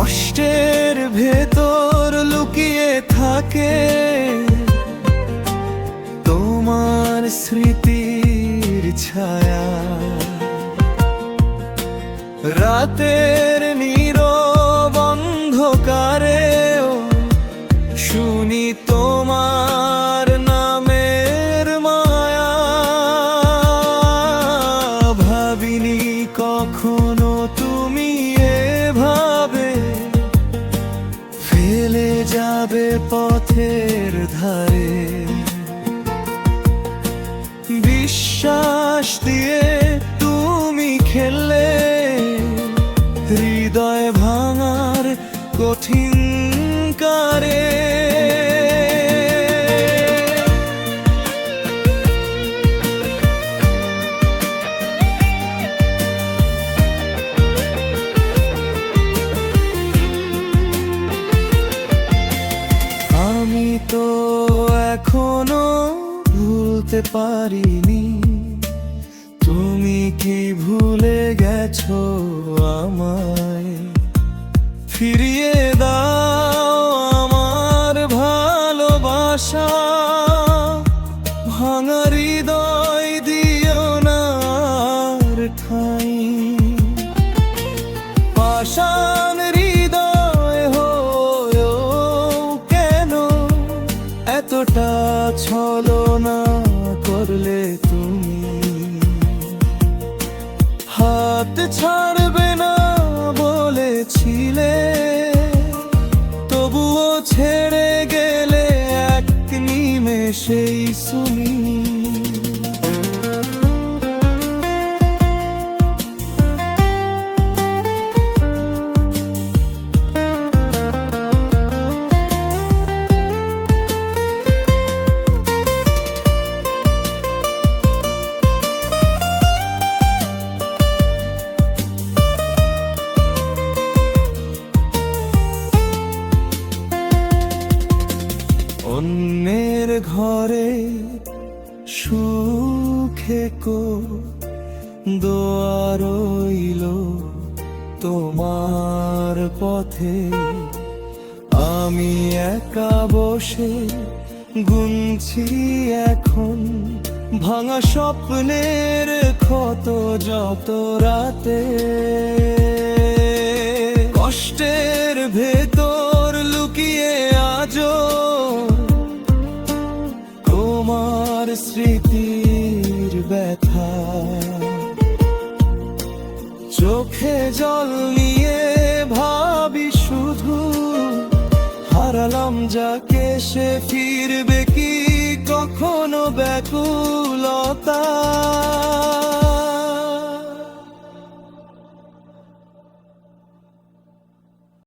কষ্টের ভেতর লুকিয়ে থাকে। তোমার স্মৃতির ছায়া। রাতের নীর অন্ধকারেও যাবে পথের ধারে। বিশ্বাস দিয়ে তুমি খেললে হৃদয় ভাঙার কঠিন কারে। এখনও ভুলতে পারিনি। তুমি কি ভুলে গেছো আমায়? ফিরিয়ে দাও আমার ভালোবাসা। ভাঙা হৃদয় দিও না ঠাই পাষাণ এতটা ছলনা করলে তুমি। হাত ছাড়বে না বলেছিলে তবুও ছেড়ে গেলে এক নিমেষেই শুনি অন্যের ঘরে সুখে কো দোয়া রইল তোমার পথে। আমি একা বসে গুনছি এখন, ভাঙা স্বপ্নের ক্ষত যত রাতে। কষ্টের ভেতর লুকিয়ে আজো স্মৃতির ব্যথা। চোখে জল নিয়ে ভাবি শুধু হারালাম যাকে সে ফিরবে কি? কখনো ব্যাকুলতা